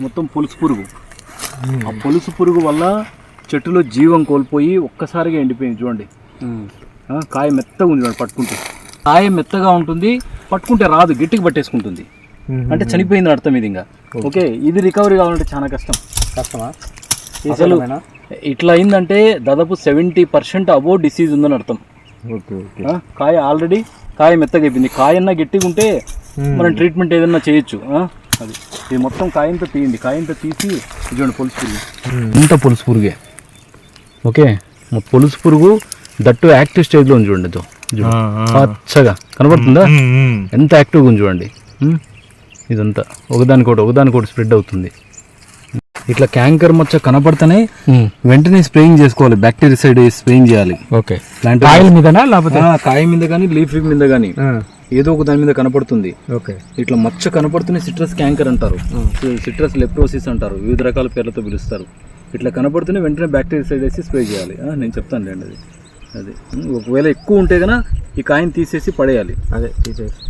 మొత్తం పులుసు పురుగు. ఆ పులుసు పురుగు వల్ల చెట్టులో జీవం కోల్పోయి ఒక్కసారిగా ఎండిపోయింది చూడండి. ఆ, కాయ మెత్తగా ఉంది చూడండి పట్టుకుంటే. కాయ మెత్తగా ఉంటుంది పట్టుకుంటే రాదు గట్టిగా పట్టేసుకుంటుంది. అంటే చనిపోయింది అర్థం ఇది ఇంకా. ఓకే. ఇది రికవరీ కావాలంటే చాలా కష్టం. కష్టమా? అసలు ఇట్లా అయిందంటే దాదాపు సెవెంటీ పర్సెంట్ అబో డిసీజ్ ఉందని అర్థం. Okay okay. ఆ, కాయ ఆల్రెడీ కాయ మెత్తగా అయిపోయింది. కాయన్నా గట్టిగా ఉంటే మనం ట్రీట్మెంట్ ఏదన్నా చేయొచ్చు. ఆ? అది. ఇది మొత్తం కాయంతో తీయండి. కాయంతో తీసి చూడండి పులుసు పురుగు. ఇంత పులుసు పురుగే. ఓకే? పులుసు పురుగు దట్టు యాక్టివ్ స్టేజ్లో ఉంది చూడండి. పచ్చగా. కనబడుతుందా? ఎంత యాక్టివ్గా ఉంది చూడండి. ఇదంతా. ఒకదానికోటి ఒకదానికోటి స్ప్రెడ్ అవుతుంది. ఇట్లా క్యాంకర్ మచ్చ కనపడితేనే వెంటనే స్ప్రేయింగ్ చేసుకోవాలి. బ్యాక్టీరిసైడ్ స్ప్రేయింగ్ చేయాలి. ఓకే. ప్లాంట్ కాయల మీదనా లేకపోతే? ఆ, కాయ మీద కానీ లీఫ్ మీద కానీ ఏదో ఒక దాని మీద కనపడుతుంది. ఓకే. ఇట్లా మచ్చ కనపడుతున్న సిట్రస్ క్యాంకర్ అంటారు. సిట్రస్ లెప్రోసిస్ అంటారు. వివిధ రకాల పేర్లతో పిలుస్తారు. ఇట్లా కనపడుతూనే వెంటనే బ్యాక్టీరియసైడ్ వేసి స్ప్రే చేయాలి. నేను చెప్తాను లేండి అది. అది. ఒకవేళ ఎక్కువ ఉంటే కనుక ఈ కాయని తీసేసి పడేయాలి. అదే తీసేసి.